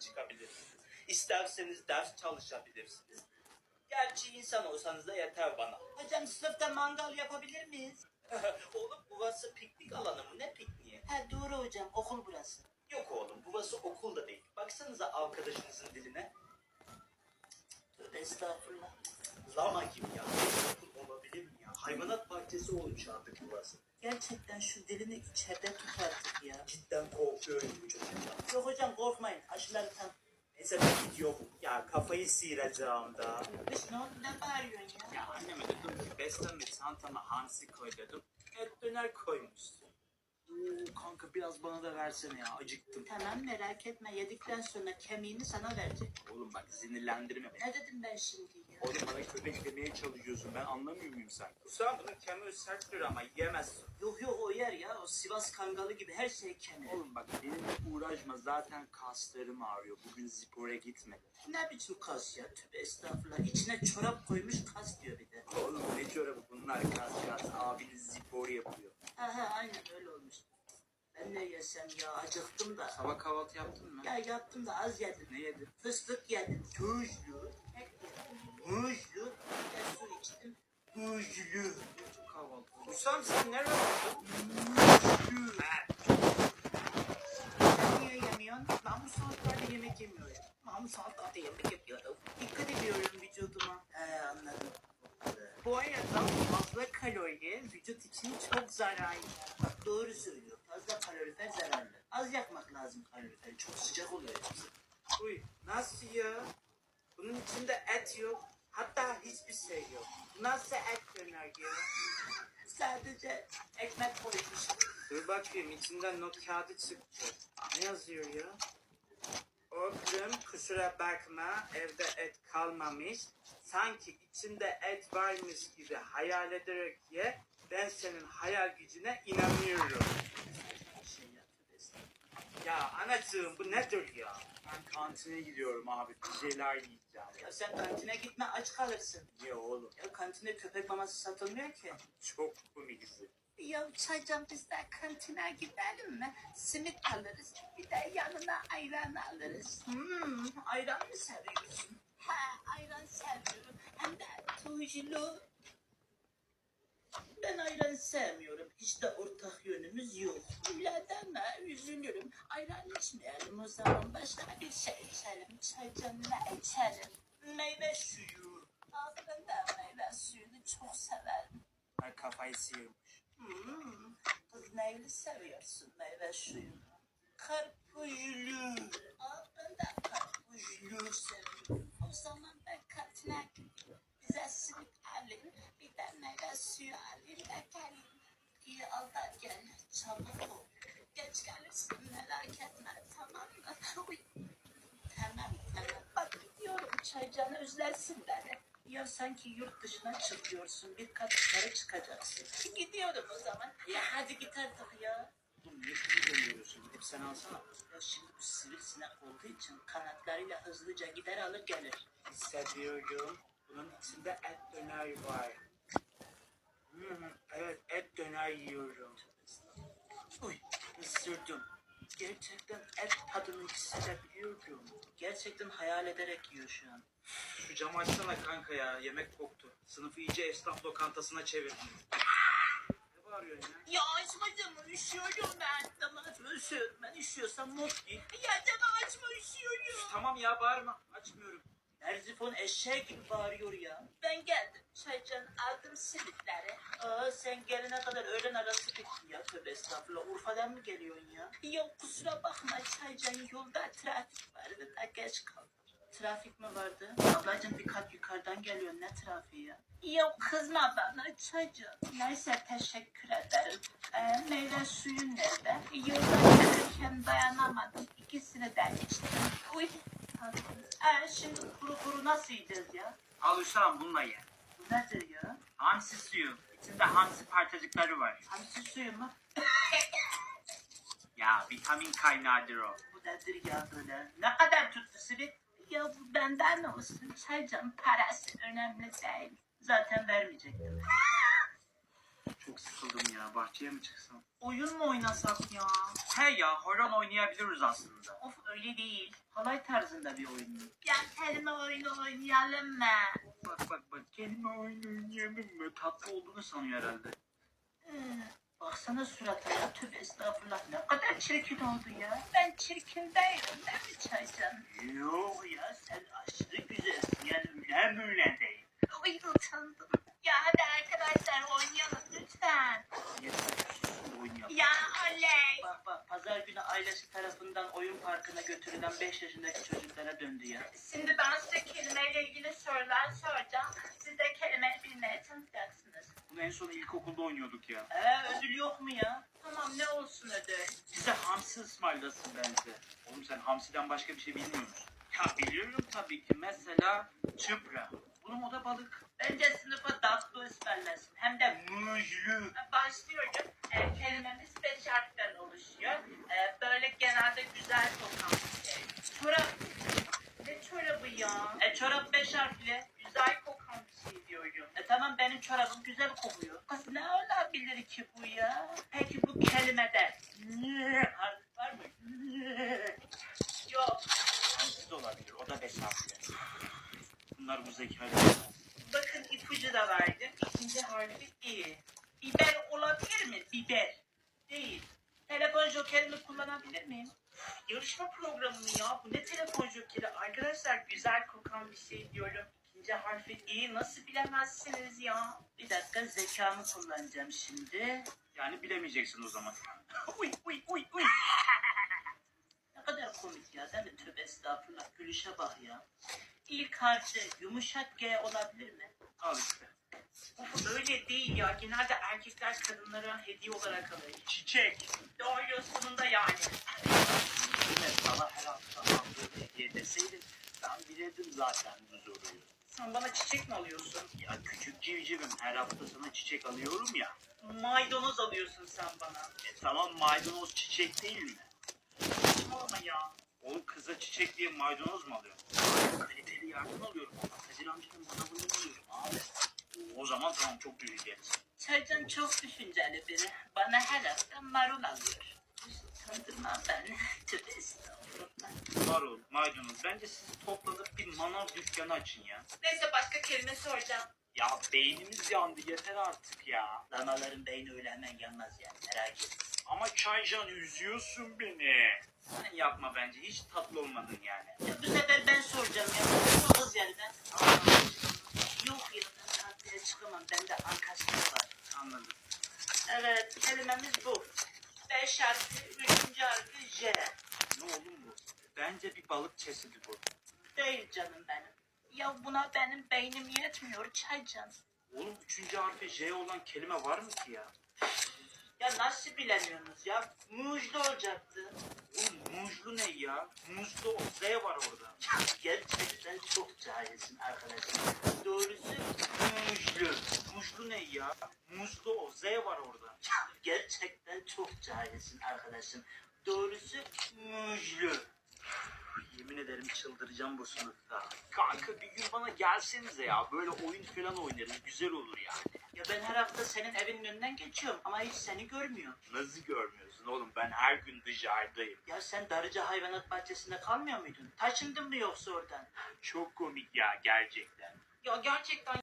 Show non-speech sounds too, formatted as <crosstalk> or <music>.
çıkabilirsiniz. İsterseniz ders çalışabilirsiniz. Gerçi insan olsanız da yeter bana. Hocam sınıfta mangal yapabilir miyiz? <laughs> oğlum burası piknik alanı mı? Ne pikniği? Ha doğru hocam okul burası. Yok oğlum burası okul da değil. Baksanıza arkadaşınızın diline. Tövbe estağfurullah. Lama gibi ya. Olabilir mi ya? Hayvanat bahçesi olmuş artık burası. Gerçekten şu dilini içeride tut artık ya. Cidden korkuyorum bu çocuktan. Yok hocam korkmayın aşıları tam. Neyse ben gidiyorum. Ya kafayı sıyıracağım da. Kız ne oldu ne bağırıyorsun ya? Ya anneme dedim ki beslenme çantama hamsi koy dedim. Et döner koymuşsun. Oo, kanka biraz bana da versene ya acıktım. Tamam merak etme yedikten sonra kemiğini sana verecek. Oğlum bak sinirlendirme beni. Ne dedim ben şimdi ya? Oğlum bana köpek demeye ben anlamıyor muyum sen? Kusura bunun kemiği serttir ama yiyemezsin. Yok yok o yer ya o Sivas kangalı gibi her şey kemik. Oğlum bak benimle uğraşma zaten kaslarım ağrıyor. Bugün spora gitmedim. Ne biçim kas ya tövbe estağfurullah. İçine çorap koymuş kas diyor bir de. Oğlum ne çorabı bunlar kas kas abiniz spor yapıyor. Aha aynen öyle olmuş. Ben ne yesem ya acıktım da. Sabah kahvaltı yaptın mı? Ya yaptım da az yedim. Ne yedin? Fıstık yedim. Tuzlu. Muzlu. Bir de su içtim. Tuzlu. Kahvaltı. Hüsam sen nerede yaptın? Sen niye yemiyorsun? Ben bu saatlerde yemek yemiyorum. Ben bu saatlerde yemek yapıyorum. Dikkat ediyorum vücuduma. He anladım. Bu arada fazla kalori vücut için çok zararlı. Bak doğru söylüyor. Fazla kalorifer zararlı. Az yakmak lazım kaloriferi. Çok sıcak oluyor. Uy nasıl ya? Bunun içinde et yok. Hatta hiçbir şey yok. Nasıl et döner ya? Sadece ekmek koymuş. Dur bakayım içinden not kağıdı çıktı. Ne yazıyor ya? Oğlum kusura bakma evde et kalmamış. Sanki içinde et varmış gibi hayal ederek ye. Ben senin hayal gücüne inanıyorum. Şey ya, tövbe estağfurullah. Ya anacığım bu nedir ya? Ben kantine gidiyorum abi bir şeyler yiyeceğim. Ya sen kantine gitme aç kalırsın. Niye oğlum? Ya kantinde köpek maması satılmıyor ki. Çok komiksin. Ya çaycan biz de kantine gidelim mi? Simit alırız. Bir de yanına ayran alırız. Hmm, ayran mı seviyorsun? Ha, ayran seviyorum. Hem de tuzlu. Ben ayran sevmiyorum. Hiç de ortak yönümüz yok. Öyle deme, üzülürüm. Ayran içmeyelim o zaman. Başka bir şey içelim. Çaycanla içelim. Meyve suyu. Aa, ben meyve suyunu çok severim. Ben kafayı sıyırmış. Hmm, kız neyli seviyorsun meyve suyunu? Karpuzlu. De karpuzlu seviyorum. O zaman ben kantine gideyim. Bize simit alayım, bir de meyve suyu alayım da geleyim. İyi al da gel, çabuk ol. Geç gelirsin merak etme, tamam mı? Uy. Tamam, tamam. Bak gidiyorum, çaycanı özlersin beni. Ya sanki yurt dışına çıkıyorsun, bir kat yukarı çıkacaksın. Gidiyorum o zaman. Ya hadi git artık ya. Oğlum niye kızı gönderiyorsun? Gidip sen alsana. Ya şimdi bu sivrisinek olduğu için kanatlarıyla hızlıca gider alır gelir. Hissediyorum. Bunun içinde et döner var. Hmm, döner yiyorum. Uy, ısırdım. Gerçekten et tadını hissedebiliyorum. Gerçekten hayal ederek yiyor şu an. Şu camı açsana kanka ya. Yemek koktu. Sınıfı iyice esnaf lokantasına çevirdin. Ne bağırıyorsun ya? Ya açmadım, üşüyorum ben. Tamam açma, üşüyorum. Ben üşüyorsam mont giy. Ya tamam açma, üşüyorum. Tamam ya bağırma. Açmıyorum. Merzifon eşeği gibi bağırıyor ya. Ben geldim. Çaycan aldım simitleri. Aa sen gelene kadar öğlen arası bitti ya. Tövbe estağfurullah. Urfa'dan mı geliyorsun ya? Ya kusura bakma Çaycan yolda trafik vardı da geç kaldım. Trafik mi vardı? Ablacığım bir kat yukarıdan geliyor. Ne trafiği ya? Yok kızma bana Çaycan. Neyse teşekkür ederim. Ee, meyve suyu nerede? Yoldan gelirken dayanamadım. İkisini de içtim. Uy. Ee, şimdi kuru kuru nasıl yiyeceğiz ya? Al Hüsam bununla ye. Bu nedir ya? Hamsi suyu. İçinde hamsi parçacıkları var. Hamsi suyu mu? Ya vitamin kaynağıdır o. Bu nedir ya böyle? Ne kadar tuttu simit? Ya bu benden olsun. Çaycan parası önemli değil. Zaten vermeyecektim. <laughs> çok sıkıldım ya. Bahçeye mi çıksam? Oyun mu oynasak ya? He ya horon oynayabiliriz aslında. Of öyle değil. Halay tarzında bir oyun? Ya kelime oyunu oynayalım mı? Bak bak bak kelime oyunu oynayalım mı? Tatlı olduğunu sanıyor herhalde. Hmm, Baksana suratına tövbe estağfurullah ne kadar çirkin oldu ya. Ben çirkin değilim değil mi Çaycan? Yok ya sen aşırı güzelsin yani öyle böyle değil. Ay utandım. Ya hadi arkadaşlar oynayalım lütfen. Yeter susun oynayalım. Ya oley. Bak bak pazar günü ailesi tarafından oyun götürülen 5 yaşındaki çocuklara döndü ya. Şimdi ben size kelimeyle ilgili sorular soracağım. Siz de kelimeyi bilmeye çalışacaksınız. Bunu en son ilkokulda oynuyorduk ya. Ee ödül yok mu ya? Tamam ne olsun ödül? Bize hamsi ısmarlasın bence. Oğlum sen hamsiden başka bir şey bilmiyor musun? Ya biliyorum tabii ki. Mesela çıpra. Oğlum o da balık. Bence sınıfa tatlı ısmarlasın. Hem de mujlu. Başlıyorum. Ee, kelimemiz beş harften oluşuyor. Ee, böyle genelde güzel kokan bir şey. Çorap. Ne çorabı ya? E çorap 5 harfli. Güzel kokan bir şey diyorum. E tamam benim çorabım güzel kokuyor. Kız ne olabilir ki bu ya? Peki bu kelimede ne harf var mı? Yok. De olabilir. O da beş harfli. Bunlar bu zekayla. Bakın ipucu da verdim. İkinci harfi i. Biber olabilir mi? Biber. Değil. Telefon jokerimi kullanabilir miyim? Yarışma programı mı ya? Bu ne telefon jokeri? Arkadaşlar güzel kokan bir şey diyorum. İkinci harfi i. Nasıl bilemezsiniz ya? Bir dakika zekamı kullanacağım şimdi. Yani bilemeyeceksin o zaman. <laughs> uy uy uy uy. Ne kadar komik ya değil mi? Tövbe estağfurullah. Gülüşe bak ya. İlk harfte yumuşak G olabilir mi? Al işte. Öyle değil ya. Genelde erkekler kadınlara hediye olarak alır. Çiçek. Doğru sonunda yani. Yine sana her hafta aldığım hediye deseydin ben bilirdim zaten bu soruyu. Sen bana çiçek mi alıyorsun? Ya küçük civcivim her hafta sana çiçek alıyorum ya. Maydanoz alıyorsun sen bana. E tamam maydanoz çiçek değil mi? Saçmalama ya. Oğlum kıza çiçek diye maydanoz mu alıyorum? Kaliteli yardım alıyorum Kadir amcanın bana bunu alıyorum abi. O zaman tamam çok düşüncelisin. Çaycan çok düşünceli biri. Bana her hafta marul alıyor. Utandırma beni. <laughs> Tövbe estağfurullah. Marul, maydanoz bence siz toplanıp bir manav dükkanı açın ya. Neyse başka kelime soracağım. Ya beynimiz yandı yeter artık ya. Danaların beyni öyle hemen yanmaz yani merak etme. Ama Çaycan üzüyorsun beni. Sen yapma bence hiç tatlı olmadın yani. Ya bu sefer ben soracağım ya. Kız yani ben. Yok ya ben tatlıya çıkamam. Bende ankastre var. Anladım. Evet kelimemiz bu. Beş harfli, üçüncü harfi J. Ne oğlum bu? Bence bir balık çeşidi bu. Değil canım benim. Ya buna benim beynim yetmiyor Çaycan. Oğlum üçüncü harfi J olan kelime var mı ki ya? Ya nasıl bilemiyorsunuz ya? Mujlu olacaktı. Oğlum muzlu ne ya? Muzlu o Z var orada. Gerçekten çok cahilsin arkadaşım. Doğrusu Muzlu. Muzlu ne ya? Muzlu o Z var orada. gerçekten çok cahilsin arkadaşım. Doğrusu mujlu. Yemin ederim çıldıracağım bu sınıfta. Kanka bir gün bana gelsenize ya. Böyle oyun falan oynarız. Güzel olur yani. Ya ben her hafta senin evinin önünden geçiyorum ama hiç seni görmüyorum. Nasıl görmüyorsun oğlum? Ben her gün dışarıdayım. Ya sen Darıca Hayvanat Bahçesi'nde kalmıyor muydun? Taşındın mı yoksa oradan? Çok komik ya gerçekten. Ya gerçekten